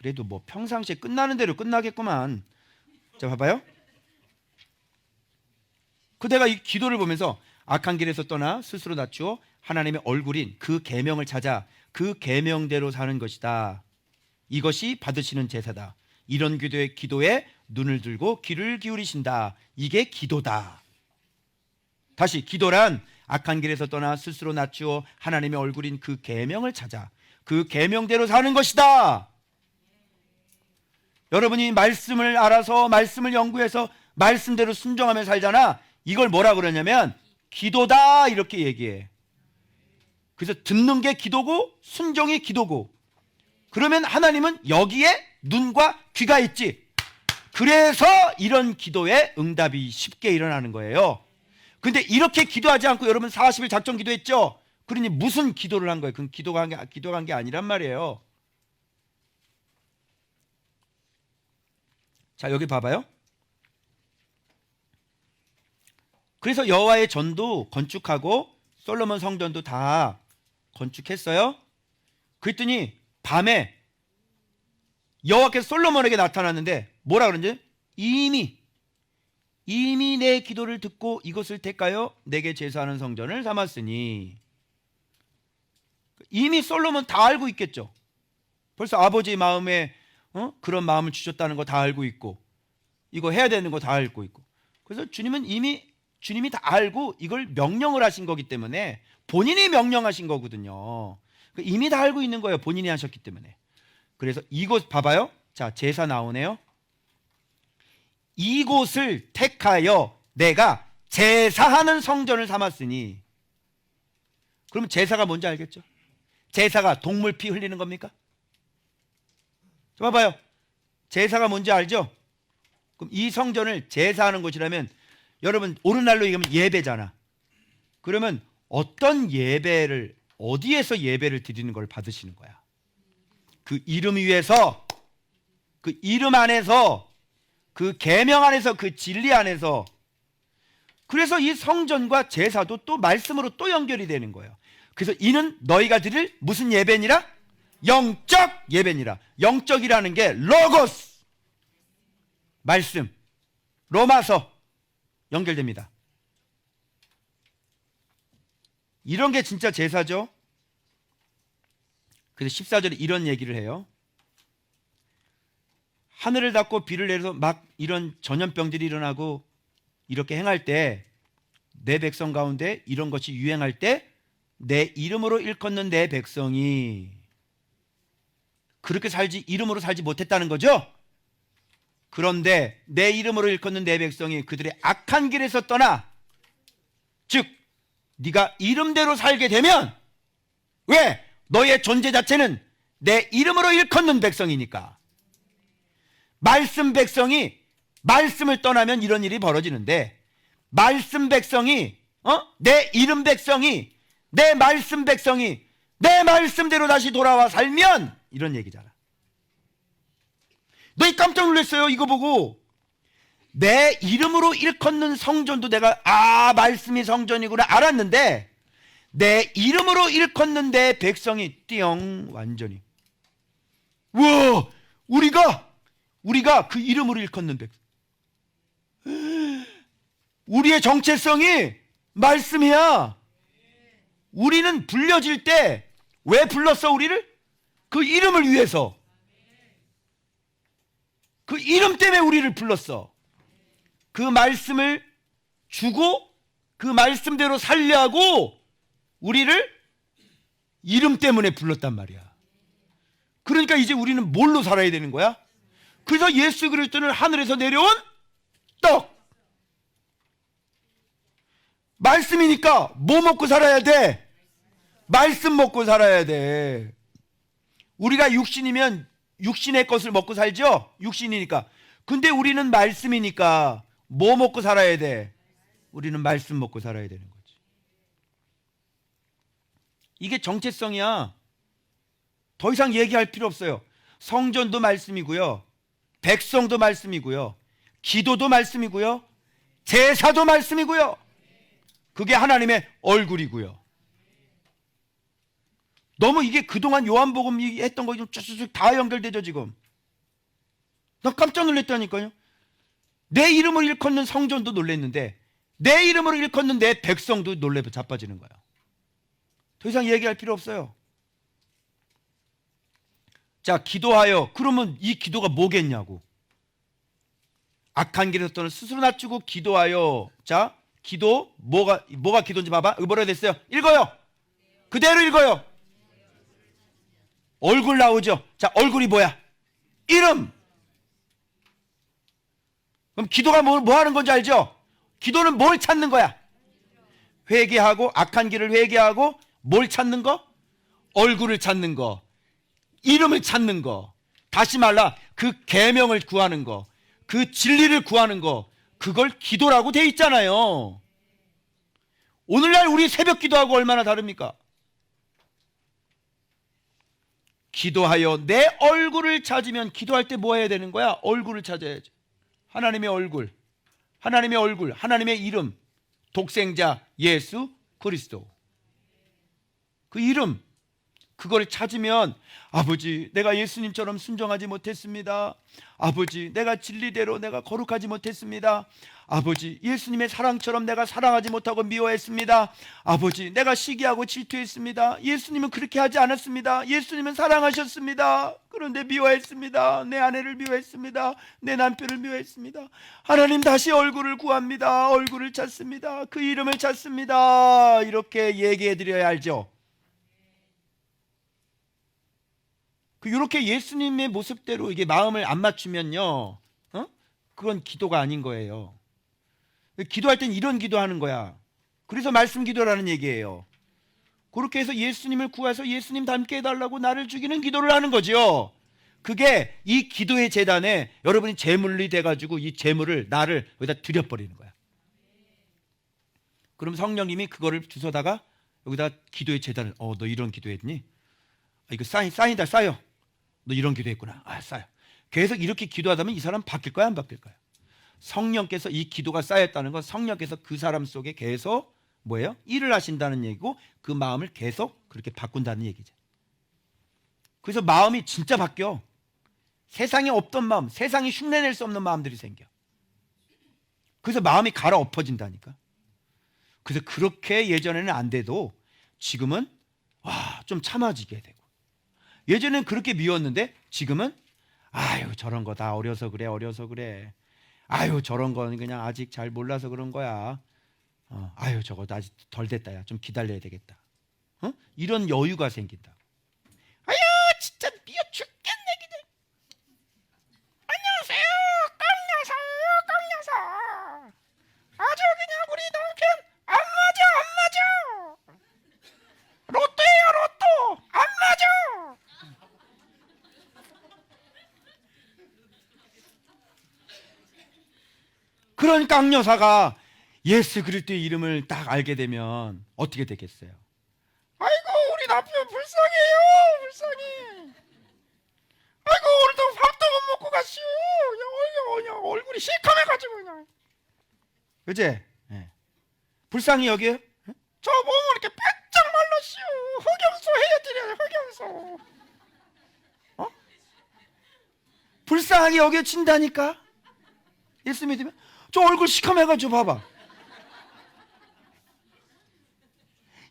그래도 뭐 평상시에 끝나는 대로 끝나겠구만. 자 봐봐요. 그대가 이 기도를 보면서 악한 길에서 떠나 스스로 낮추어 하나님의 얼굴인 그 계명을 찾아 그 계명대로 사는 것이다. 이것이 받으시는 제사다. 이런 기도에 기도에 눈을 들고 귀를 기울이신다. 이게 기도다. 다시 기도란 악한 길에서 떠나 스스로 낮추어 하나님의 얼굴인 그 계명을 찾아 그 계명대로 사는 것이다. 여러분이 말씀을 알아서 말씀을 연구해서 말씀대로 순종하며 살잖아. 이걸 뭐라 그러냐면 기도다 이렇게 얘기해. 그래서 듣는 게 기도고 순종이 기도고. 그러면 하나님은 여기에 눈과 귀가 있지. 그래서 이런 기도에 응답이 쉽게 일어나는 거예요. 근데 이렇게 기도하지 않고 여러분 40일 작정 기도했죠? 그러니 무슨 기도를 한 거예요? 그건 기도가 한 게, 기도가 한 게 아니란 말이에요. 자, 여기 봐봐요. 그래서 여호와의 전도 건축하고 솔로몬 성전도 다 건축했어요. 그랬더니 밤에 여호와께서 솔로몬에게 나타났는데 뭐라 그러는지 이미 이미 내 기도를 듣고 이것을 택하여 내게 제사하는 성전을 삼았으니 이미 솔로몬 다 알고 있겠죠. 벌써 아버지 마음에 어? 그런 마음을 주셨다는 거 다 알고 있고 이거 해야 되는 거 다 알고 있고 그래서 주님은 이미 주님이 다 알고 이걸 명령을 하신 거기 때문에 본인이 명령하신 거거든요. 이미 다 알고 있는 거예요. 본인이 하셨기 때문에. 그래서 이곳 봐봐요. 자, 제사 나오네요. 이곳을 택하여 내가 제사하는 성전을 삼았으니 그러면 제사가 뭔지 알겠죠? 제사가 동물 피 흘리는 겁니까? 자, 봐봐요. 제사가 뭔지 알죠? 그럼 이 성전을 제사하는 곳이라면 여러분 오늘날로 얘기하면 예배잖아. 그러면 어떤 예배를 어디에서 예배를 드리는 걸 받으시는 거야? 그 이름 위에서 그 이름 안에서 그 계명 안에서 그 진리 안에서 그래서 이 성전과 제사도 또 말씀으로 또 연결이 되는 거예요. 그래서 이는 너희가 드릴 무슨 예배니라? 영적 예배니라. 영적이라는 게 로고스 말씀 로마서 연결됩니다. 이런 게 진짜 제사죠. 그래서 14절에 이런 얘기를 해요. 하늘을 닫고 비를 내려서 막 이런 전염병들이 일어나고 이렇게 행할 때 내 백성 가운데 이런 것이 유행할 때 내 이름으로 일컫는 내 백성이 그렇게 살지 이름으로 살지 못했다는 거죠. 그런데 내 이름으로 일컫는 내 백성이 그들의 악한 길에서 떠나 즉 네가 이름대로 살게 되면 왜 너의 존재 자체는 내 이름으로 일컫는 백성이니까 말씀 백성이 말씀을 떠나면 이런 일이 벌어지는데 말씀 백성이 어? 내 이름 백성이 내 말씀 백성이 내 말씀대로 다시 돌아와 살면 이런 얘기잖아. 너희 깜짝 놀랐어요. 이거 보고 내 이름으로 일컫는 성전도 내가 아 말씀이 성전이구나 알았는데 내 이름으로 일컫는 내 백성이 띠용 완전히 우와 우리가 우리가 그 이름으로 일컫는 백성 우리의 정체성이 말씀이야 우리는 불려질 때 왜 불렀어 우리를? 그 이름을 위해서 그 이름 때문에 우리를 불렀어 그 말씀을 주고 그 말씀대로 살려하고 우리를 이름 때문에 불렀단 말이야. 그러니까 이제 우리는 뭘로 살아야 되는 거야? 그래서 예수 그리스도는 하늘에서 내려온 떡. 말씀이니까 뭐 먹고 살아야 돼? 말씀 먹고 살아야 돼. 우리가 육신이면 육신의 것을 먹고 살죠? 육신이니까. 근데 우리는 말씀이니까 뭐 먹고 살아야 돼? 우리는 말씀 먹고 살아야 되는 거지. 이게 정체성이야. 더 이상 얘기할 필요 없어요. 성전도 말씀이고요. 백성도 말씀이고요. 기도도 말씀이고요. 제사도 말씀이고요. 그게 하나님의 얼굴이고요. 너무 이게 그동안 요한복음 했던 거 좀 쭉쭉쭉 다 연결되죠, 지금. 나 깜짝 놀랐다니까요. 내 이름을 일컫는 성전도 놀랬는데 내 이름으로 일컫는 내 백성도 놀래 자빠지는 거야. 더 이상 얘기할 필요 없어요. 자, 기도하여. 그러면 이 기도가 뭐겠냐고. 악한 길에서 떠는 스스로 낮추고 기도하여. 자, 기도 뭐가 뭐가 기도인지 봐봐. 뭐라 됐어요? 읽어요. 그대로 읽어요. 얼굴 나오죠. 자, 얼굴이 뭐야? 이름. 그럼 기도가 뭐, 뭐 하는 건지 알죠? 기도는 뭘 찾는 거야? 회개하고 악한 길을 회개하고 뭘 찾는 거? 얼굴을 찾는 거. 이름을 찾는 거. 다시 말라 그 계명을 구하는 거. 그 진리를 구하는 거. 그걸 기도라고 돼 있잖아요. 오늘날 우리 새벽 기도하고 얼마나 다릅니까? 기도하여 내 얼굴을 찾으면 기도할 때 뭐 해야 되는 거야? 얼굴을 찾아야지. 하나님의 얼굴. 하나님의 얼굴, 하나님의 이름, 독생자 예수 그리스도. 그 이름, 그걸 찾으면 아버지, 내가 예수님처럼 순종하지 못했습니다. 아버지, 내가 진리대로 내가 거룩하지 못했습니다. 아버지, 예수님의 사랑처럼 내가 사랑하지 못하고 미워했습니다. 아버지, 내가 시기하고 질투했습니다. 예수님은 그렇게 하지 않았습니다. 예수님은 사랑하셨습니다. 그런데 미워했습니다. 내 아내를 미워했습니다. 내 남편을 미워했습니다. 하나님 다시 얼굴을 구합니다. 얼굴을 찾습니다. 그 이름을 찾습니다. 이렇게 얘기해 드려야 알죠. 그 이렇게 예수님의 모습대로 이게 마음을 안 맞추면요, 어? 그건 기도가 아닌 거예요. 기도할 땐 이런 기도하는 거야. 그래서 말씀 기도라는 얘기예요. 그렇게 해서 예수님을 구해서 예수님 닮게 해달라고 나를 죽이는 기도를 하는 거죠. 그게 이 기도의 재단에 여러분이 재물이 돼가지고 이 재물을 나를 여기다 들여버리는 거야. 그럼 성령님이 그거를 주워다가 여기다 기도의 재단을 어 너 이런 기도했니? 아, 이거 쌓인 쌓인다 쌓여. 너 이런 기도했구나. 아 쌓여. 계속 이렇게 기도하다 보면 이 사람 바뀔 거야 안 바뀔 거야? 성령께서 이 기도가 쌓였다는 건 성령께서 그 사람 속에 계속 뭐예요? 일을 하신다는 얘기고 그 마음을 계속 그렇게 바꾼다는 얘기죠. 그래서 마음이 진짜 바뀌어. 세상에 없던 마음, 세상이 흉내낼 수 없는 마음들이 생겨. 그래서 마음이 갈아엎어진다니까. 그래서 그렇게 예전에는 안 돼도 지금은 와, 좀 참아지게 되고. 예전엔 그렇게 미웠는데 지금은 아유, 저런 거 다 어려서 그래, 어려서 그래. 아유, 저런 거는 그냥 아직 잘 몰라서 그런 거야. 어, 아유, 저거 아직 덜 됐다. 야. 좀 기다려야 되겠다. 어? 이런 여유가 생긴다. 아유, 진짜 미워 죽겠네, 그냥. 안녕하세요, 깡녀사, 깡녀사. 아주 그냥 우리 남편 안 맞아, 안 맞아. 로또예요, 로또. 안 맞아. 그런 깡여사가 예수 그리스도의 이름을 딱 알게 되면 어떻게 되겠어요? 아이고 우리 남편 불쌍해요 불쌍해 아이고 오늘도 밥도 못 먹고 갔슈 그냥, 얼굴이 시커매가지고 그냥 그지? 예. 불쌍히 여기요? 저 몸을 이렇게 바짝 말랐슈 흑염소 해야드려요 흑염소 어? 불쌍하게 여겨친다니까 예수 믿으면 저 얼굴 시커매가지고 봐봐.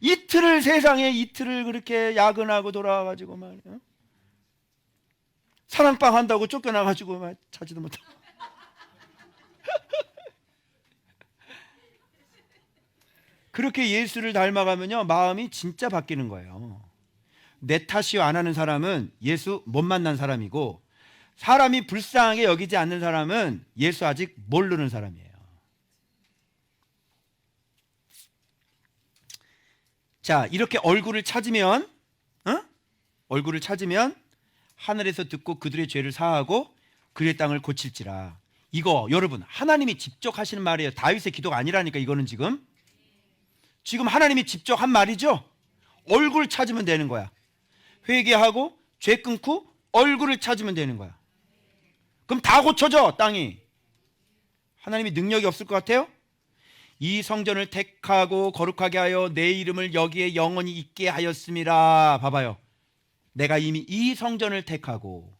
이틀을 세상에 이틀을 그렇게 야근하고 돌아와가지고 말이야. 어? 사랑방 한다고 쫓겨나가지고 막 자지도 못하고. 그렇게 예수를 닮아가면요 마음이 진짜 바뀌는 거예요. 내 탓이 안 하는 사람은 예수 못 만난 사람이고 사람이 불쌍하게 여기지 않는 사람은 예수 아직 모르는 사람이에요. 자, 이렇게 얼굴을 찾으면, 어? 얼굴을 찾으면 하늘에서 듣고 그들의 죄를 사하고 그의 땅을 고칠지라. 이거 여러분 하나님이 직접 하시는 말이에요. 다윗의 기도가 아니라니까 이거는 지금 지금 하나님이 직접 한 말이죠. 얼굴 찾으면 되는 거야. 회개하고 죄 끊고 얼굴을 찾으면 되는 거야. 그럼 다 고쳐져 땅이 하나님이 능력이 없을 것 같아요? 이 성전을 택하고 거룩하게 하여 내 이름을 여기에 영원히 있게 하였습니다 봐봐요 내가 이미 이 성전을 택하고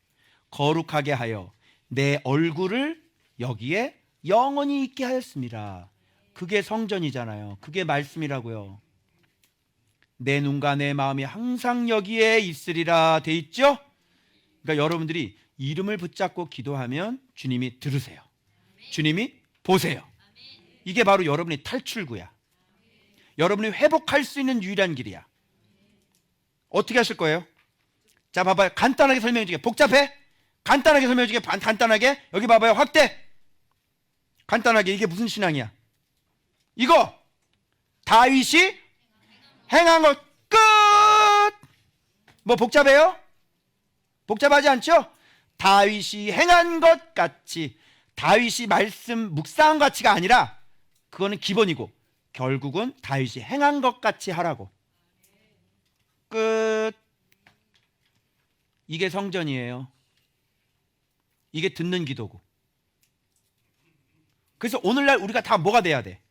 거룩하게 하여 내 얼굴을 여기에 영원히 있게 하였습니다. 그게 성전이잖아요. 그게 말씀이라고요. 내 눈과 내 마음이 항상 여기에 있으리라 돼 있죠? 그러니까 여러분들이 이름을 붙잡고 기도하면 주님이 들으세요. 주님이 보세요. 이게 바로 여러분의 탈출구야. 여러분이 회복할 수 있는 유일한 길이야. 어떻게 하실 거예요? 자, 봐봐요. 간단하게 설명해 줄게. 복잡해? 간단하게 설명해. 반- 간단하게. 여기 봐봐요. 확대. 간단하게. 이게 무슨 신앙이야? 이거! 다윗이 행한 것 끝! 뭐 복잡해요? 복잡하지 않죠? 다윗이 행한 것 같이 다윗이 말씀 묵상한 것 같이가 아니라 그거는 기본이고 결국은 다윗이 행한 것 같이 하라고. 끝. 이게 성전이에요. 이게 듣는 기도고. 그래서 오늘날 우리가 다 뭐가 돼야 돼?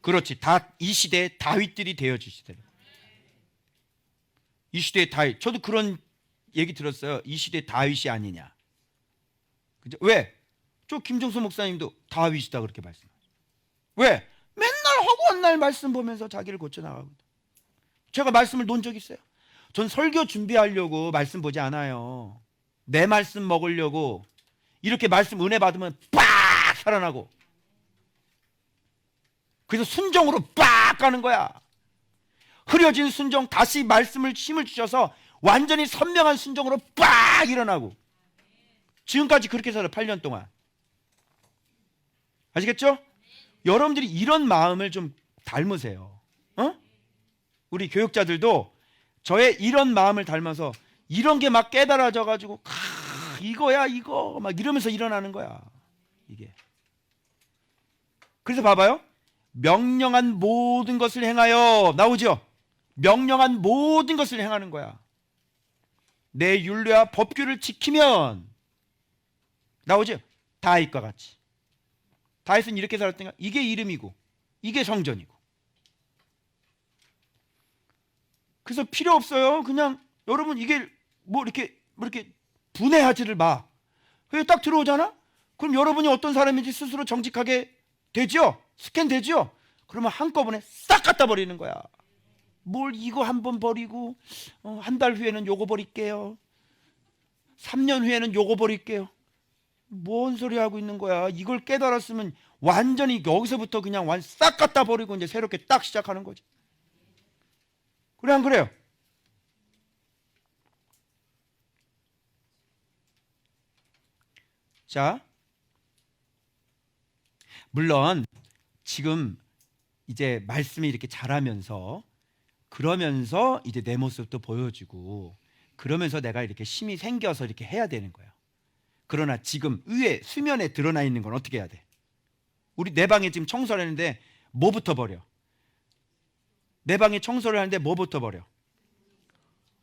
그렇지. 다 이 시대의 다윗들이 되어 주시더라. 이 시대의 다윗. 저도 그런 얘기 들었어요 이 시대의 다윗이 아니냐 그죠? 왜? 저 김종수 목사님도 다윗이다 그렇게 말씀하세요. 왜? 맨날 허구한 날 말씀 보면서 자기를 고쳐 나가거든. 제가 말씀을 논 적 있어요. 전 설교 준비하려고 말씀 보지 않아요. 내 말씀 먹으려고 이렇게 말씀 은혜 받으면 빡 살아나고 그래서 순종으로 빡 가는 거야. 흐려진 순종 다시 말씀을 힘을 주셔서 완전히 선명한 순종으로 빡 일어나고 지금까지 그렇게 살아 8년 동안. 아시겠죠? 여러분들이 이런 마음을 좀 닮으세요. 어? 우리 교육자들도 저의 이런 마음을 닮아서 이런 게 막 깨달아져 가지고 아, 이거야 이거 막 이러면서 일어나는 거야. 이게. 그래서 봐봐요. 명령한 모든 것을 행하여 나오죠. 명령한 모든 것을 행하는 거야. 내 율례와 법규를 지키면 나오죠? 다윗과 같이. 다윗은 이렇게 살았던가? 이게 이름이고, 이게 성전이고. 그래서 필요 없어요. 그냥 여러분 이게 뭐 이렇게 뭐 이렇게 분해하지를 마. 그게 딱 들어오잖아? 그럼 여러분이 어떤 사람인지 스스로 정직하게 되죠? 스캔 되죠? 그러면 한꺼번에 싹 갖다 버리는 거야. 뭘 이거 한번 버리고 어, 한달 후에는 요거 버릴게요. 3년 후에는 요거 버릴게요. 뭔 소리 하고 있는 거야? 이걸 깨달았으면 완전히 여기서부터 그냥 완 싹 갖다 버리고 이제 새롭게 딱 시작하는 거지. 그래 안 그래요? 자, 물론 지금 이제 말씀이 이렇게 자라면서 그러면서 이제 내 모습도 보여주고 그러면서 내가 이렇게 힘이 생겨서 이렇게 해야 되는 거야. 그러나 지금 위에 수면에 드러나 있는 건 어떻게 해야 돼? 우리 내 방에 지금 청소를 했는데 뭐부터 버려? 내 방에 청소를 하는데 뭐부터 버려?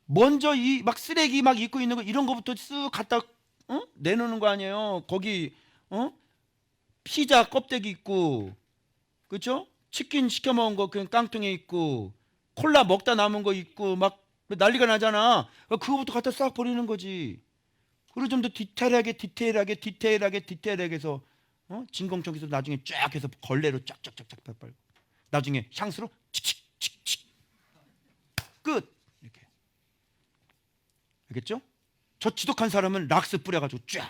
먼저 이 막 쓰레기 막 입고 있는 거 이런 거부터 쓱 갖다 어? 내놓는 거 아니에요? 거기 어? 피자 껍데기 있고 그렇죠? 치킨 시켜 먹은 거 그냥 깡통에 있고 콜라 먹다 남은 거 있고 막 난리가 나잖아. 그거부터 갖다 싹 버리는 거지. 그리고 좀 더 디테일하게 디테일하게 디테일하게 디테일하게 해서 어? 진공청소기서 나중에 쫙 해서 걸레로 쫙쫙쫙쫙 빨고 나중에 향수로 칙칙칙칙 끝 이렇게 알겠죠? 저 지독한 사람은 락스 뿌려가지고 쫙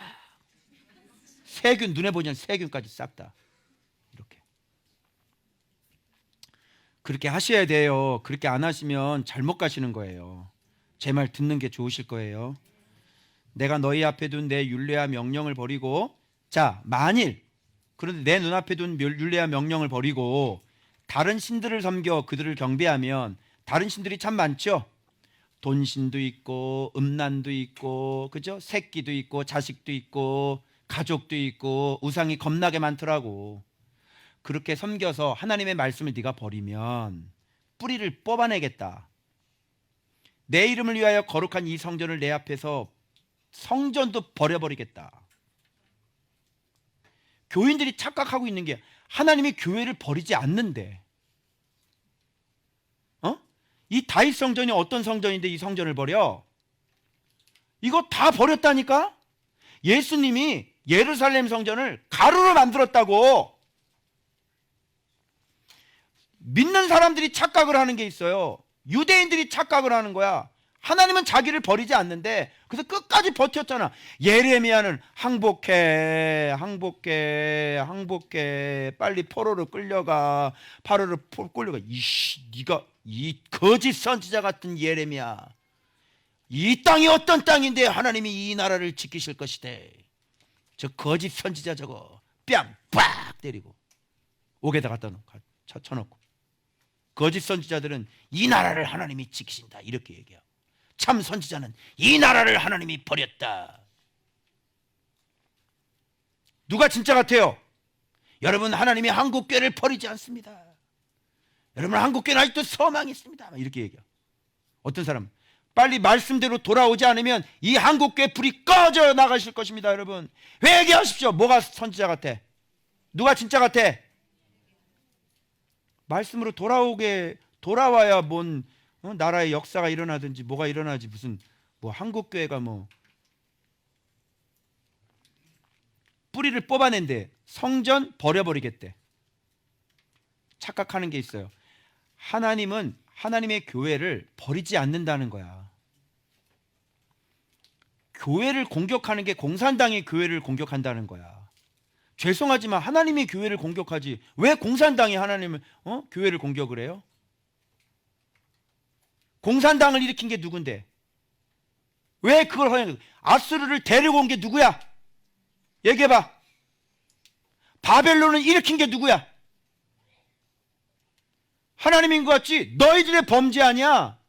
세균 눈에 보이는 세균까지 싹 다 이렇게 그렇게 하셔야 돼요. 그렇게 안 하시면 잘못 가시는 거예요. 제 말 듣는 게 좋으실 거예요. 내가 너희 앞에 둔 내 율례와 명령을 버리고 자 만일 그런데 내 눈앞에 둔 멸- 율례와 명령을 버리고 다른 신들을 섬겨 그들을 경배하면 다른 신들이 참 많죠. 돈신도 있고 음란도 있고 그죠? 새끼도 있고 자식도 있고 가족도 있고 우상이 겁나게 많더라고. 그렇게 섬겨서 하나님의 말씀을 네가 버리면 뿌리를 뽑아내겠다. 내 이름을 위하여 거룩한 이 성전을 내 앞에서 성전도 버려버리겠다. 교인들이 착각하고 있는 게 하나님이 교회를 버리지 않는데, 어? 이 다윗 성전이 어떤 성전인데 이 성전을 버려? 이거 다 버렸다니까? 예수님이 예루살렘 성전을 가루로 만들었다고. 믿는 사람들이 착각을 하는 게 있어요. 유대인들이 착각을 하는 거야. 하나님은 자기를 버리지 않는데 그래서 끝까지 버텼잖아. 예레미야는 항복해, 항복해, 항복해. 빨리 포로로 끌려가. 파로로 포- 끌려가. 이씨, 네가 이 거짓 선지자 같은 예레미야. 이 땅이 어떤 땅인데 하나님이 이 나라를 지키실 것이대. 저 거짓 선지자 저거 뺨 빡 때리고 옥에다 갖다 놓고 쳐- 쳐놓고 거짓 선지자들은 이 나라를 하나님이 지키신다 이렇게 얘기하고 참 선지자는 이 나라를 하나님이 버렸다. 누가 진짜 같아요? 여러분 하나님이 한국 교회를 버리지 않습니다. 여러분 한국 교회는 아직도 소망이 있습니다. 막 이렇게 얘기해요. 어떤 사람 빨리 말씀대로 돌아오지 않으면 이 한국 교회 불이 꺼져 나가실 것입니다, 여러분. 회개하십시오. 뭐가 선지자 같아? 누가 진짜 같아? 말씀으로 돌아오게 돌아와야 뭔 어, 나라의 역사가 일어나든지 뭐가 일어나지 무슨 뭐 한국 교회가 뭐 뿌리를 뽑아낸대. 성전 버려버리겠대. 착각하는 게 있어요. 하나님은 하나님의 교회를 버리지 않는다는 거야. 교회를 공격하는 게 공산당이 교회를 공격한다는 거야 죄송하지만 하나님의 교회를 공격하지 왜 공산당이 하나님을 어? 교회를 공격을 해요? 공산당을 일으킨 게 누군데? 왜 그걸 허용? 아수르를 데리고 온 게 누구야? 얘기해 봐. 바벨론을 일으킨 게 누구야? 하나님인 것 같지? 너희들의 범죄 아니야.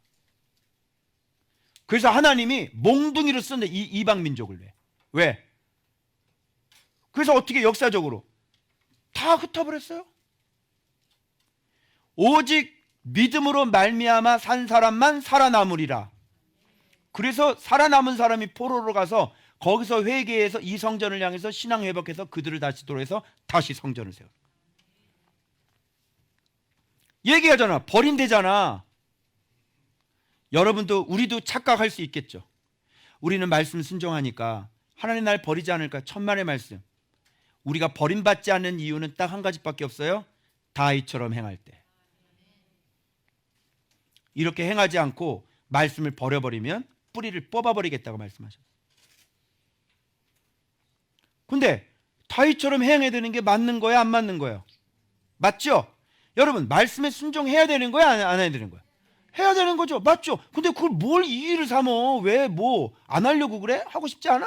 그래서 하나님이 몽둥이로 쓴데 이 이방 민족을 왜? 왜? 그래서 어떻게 역사적으로 다 흩어버렸어요? 오직 믿음으로 말미암아 산 사람만 살아남으리라. 그래서 살아남은 사람이 포로로 가서 거기서 회개해서 이 성전을 향해서 신앙 회복해서 그들을 다시 돌아서 다시 성전을 세워. 얘기하잖아. 버린대잖아. 여러분도 우리도 착각할 수 있겠죠. 우리는 말씀 순종하니까 하나님 날 버리지 않을까 천만의 말씀. 우리가 버림받지 않는 이유는 딱 한 가지밖에 없어요. 다이처럼 행할 때. 이렇게 행하지 않고 말씀을 버려버리면 뿌리를 뽑아버리겠다고 말씀하셨어요. 근데 다윗처럼 행해야 되는 게 맞는 거야, 안 맞는 거예요? 맞죠? 여러분, 말씀에 순종해야 되는 거야, 안, 안 해야 되는 거야? 해야 되는 거죠. 맞죠? 근데 그걸 뭘 이의를 삼어? 왜 뭐 안 하려고 그래? 하고 싶지 않아?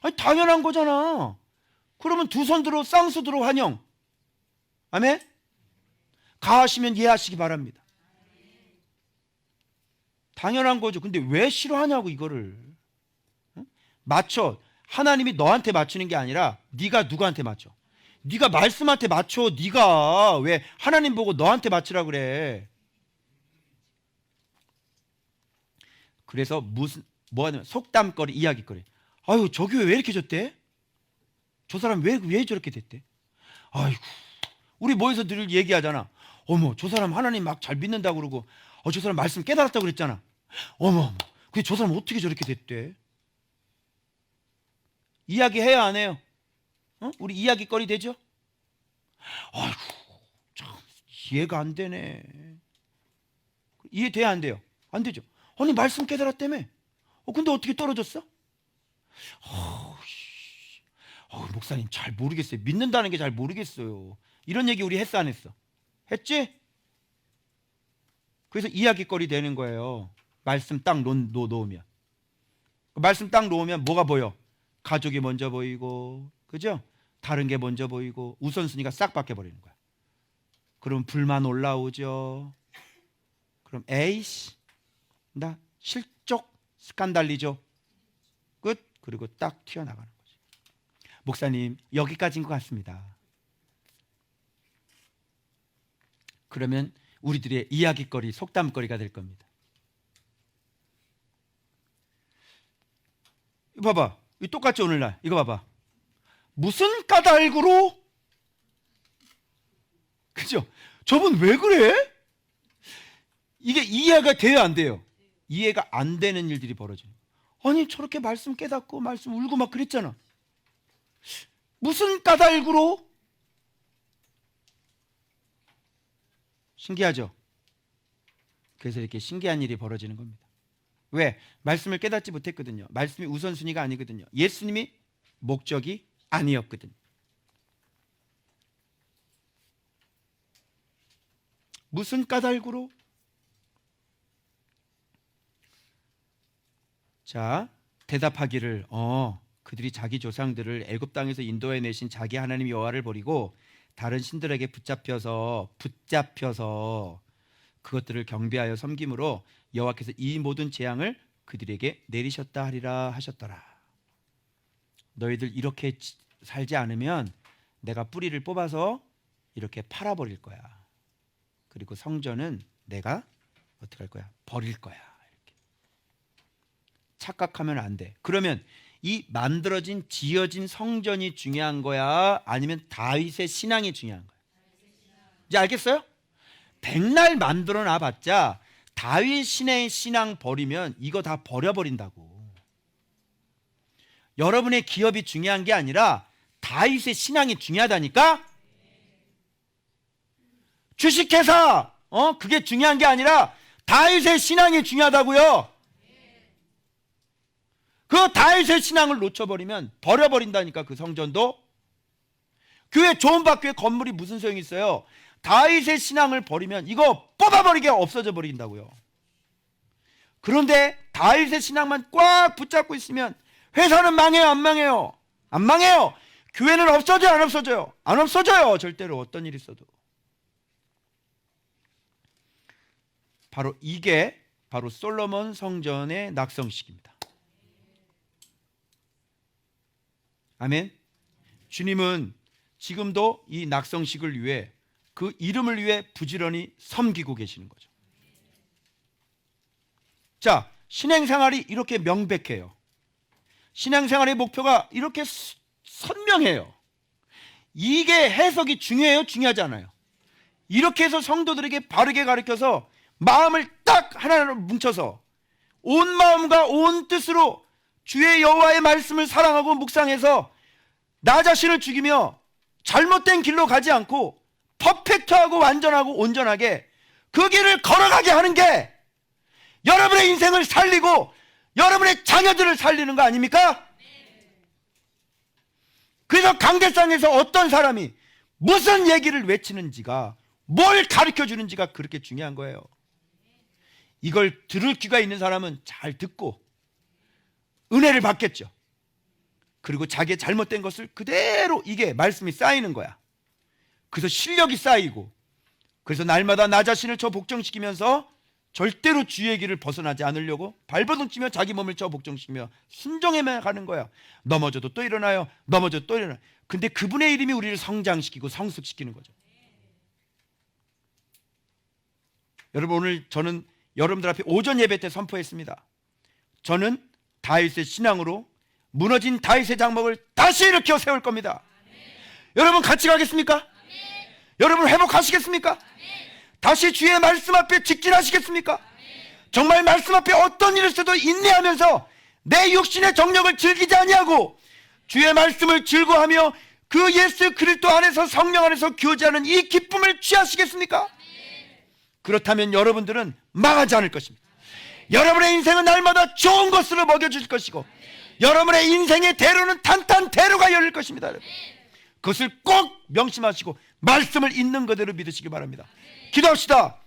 아니 당연한 거잖아. 그러면 두 손 들어 쌍수 들어 환영. 아멘? 가하시면 예하시기 바랍니다. 당연한 거죠. 근데 왜 싫어하냐고 이거를. 응? 맞춰. 하나님이 너한테 맞추는 게 아니라 네가 누구한테 맞춰. 네가 말씀한테 맞춰. 네가 왜 하나님 보고 너한테 맞추라 그래. 그래서 무슨 뭐 하냐면 속담거리, 이야기거리. 아유, 저 교회 왜 이렇게 졌대? 저 사람 왜 왜 저렇게 됐대? 아이고. 우리 모여서 늘 얘기하잖아. 어머, 저 사람 하나님 막 잘 믿는다고 그러고 어, 저 사람 말씀 깨달았다고 그랬잖아. 어머, 근데 저 사람 어떻게 저렇게 됐대? 이야기해야 안 해요? 어? 우리 이야기거리 되죠? 아이고, 참 이해가 안 되네. 이해돼야 안 돼요? 안 되죠? 아니 말씀 깨달았다며? 어, 근데 어떻게 떨어졌어? 어, 씨. 어, 목사님 잘 모르겠어요. 믿는다는 게 잘 모르겠어요. 이런 얘기 우리 했어 안 했어? 했지? 그래서 이야기거리 되는 거예요. 말씀 딱 놓, 놓, 놓으면. 그 말씀 딱 놓으면 뭐가 보여? 가족이 먼저 보이고, 그죠? 다른 게 먼저 보이고, 우선순위가 싹 바뀌어버리는 거야. 그럼 불만 올라오죠. 그럼 에이씨, 나 실족 스칸달리죠. 끝. 그리고 딱 튀어나가는. 목사님, 여기까지인 것 같습니다. 그러면 우리들의 이야기거리, 속담거리가 될 겁니다. 이거 봐봐. 이 똑같이 오늘날. 이거 봐봐. 무슨 까닭으로? 그죠? 저분 왜 그래? 이게 이해가 돼요, 안 돼요? 이해가 안 되는 일들이 벌어져요. 아니, 저렇게 말씀 깨닫고 말씀 울고 막 그랬잖아. 무슨 까닭으로? 신기하죠? 그래서 이렇게 신기한 일이 벌어지는 겁니다. 왜? 말씀을 깨닫지 못했거든요. 말씀이 우선순위가 아니거든요. 예수님이 목적이 아니었거든요. 무슨 까닭으로? 자, 대답하기를 어, 그들이 자기 조상들을 애굽 땅에서 인도해 내신 자기 하나님 여호와를 버리고 다른 신들에게 붙잡혀서 붙잡혀서 그것들을 경배하여 섬김으로 여호와께서 이 모든 재앙을 그들에게 내리셨다 하리라 하셨더라. 너희들 이렇게 지- 살지 않으면 내가 뿌리를 뽑아서 이렇게 팔아 버릴 거야. 그리고 성전은 내가 어떻게 할 거야? 버릴 거야. 이렇게. 착각하면 안 돼. 그러면 이 만들어진 지어진 성전이 중요한 거야? 아니면 다윗의 신앙이 중요한 거야? 이제 알겠어요? 백날 만들어 놔봤자 다윗 신의 신앙 버리면 이거 다 버려버린다고. 여러분의 기업이 중요한 게 아니라 다윗의 신앙이 중요하다니까? 주식회사, 어? 그게 중요한 게 아니라 다윗의 신앙이 중요하다고요. 그 다윗의 신앙을 놓쳐버리면 버려버린다니까 그 성전도. 교회 좋은 밭교회 건물이 무슨 소용이 있어요? 다윗의 신앙을 버리면 이거 뽑아버리게 없어져 버린다고요. 그런데 다윗의 신앙만 꽉 붙잡고 있으면 회사는 망해요, 안 망해요? 안 망해요. 교회는 없어져요, 안 없어져요? 안 없어져요. 절대로 어떤 일이 있어도. 바로 이게 바로 솔로몬 성전의 낙성식입니다. 아멘. 주님은 지금도 이 낙성식을 위해 그 이름을 위해 부지런히 섬기고 계시는 거죠. 자, 신앙생활이 이렇게 명백해요. 신앙생활의 목표가 이렇게 스- 선명해요. 이게 해석이 중요해요, 중요하지 않아요. 이렇게 해서 성도들에게 바르게 가르쳐서 마음을 딱 하나로 뭉쳐서 온 마음과 온 뜻으로 주의 여호와의 말씀을 사랑하고 묵상해서 나 자신을 죽이며 잘못된 길로 가지 않고 퍼펙트하고 완전하고 온전하게 그 길을 걸어가게 하는 게 여러분의 인생을 살리고 여러분의 자녀들을 살리는 거 아닙니까? 그래서 강대상에서 어떤 사람이 무슨 얘기를 외치는지가 뭘 가르쳐 주는지가 그렇게 중요한 거예요. 이걸 들을 귀가 있는 사람은 잘 듣고 은혜를 받겠죠. 그리고 자기의 잘못된 것을 그대로 이게 말씀이 쌓이는 거야. 그래서 실력이 쌓이고 그래서 날마다 나 자신을 저 복종시키면서 절대로 주의 길을 벗어나지 않으려고 발버둥 치며 자기 몸을 저 복종시키며 순종해만 가는 거야. 넘어져도 또 일어나요. 넘어져도 또 일어나요. 근데 그분의 이름이 우리를 성장시키고 성숙시키는 거죠. 여러분 오늘 저는 여러분들 앞에 오전 예배 때 선포했습니다. 저는 다윗의 신앙으로 무너진 다윗의 장막을 다시 일으켜 세울 겁니다. 여러분 같이 가겠습니까? 여러분 회복하시겠습니까? 다시 주의 말씀 앞에 직진하시겠습니까? 정말 말씀 앞에 어떤 일을 써도 인내하면서 내 육신의 정력을 즐기지 아니하고 주의 말씀을 즐거하며 그 예수 그리스도 안에서 성령 안에서 교제하는 이 기쁨을 취하시겠습니까? 그렇다면 여러분들은 망하지 않을 것입니다. 여러분의 인생은 날마다 좋은 것으로 먹여줄 것이고 여러분의 인생의 대로는 탄탄 대로가 열릴 것입니다. 그것을 꼭 명심하시고 말씀을 있는 그대로 믿으시기 바랍니다. 기도합시다.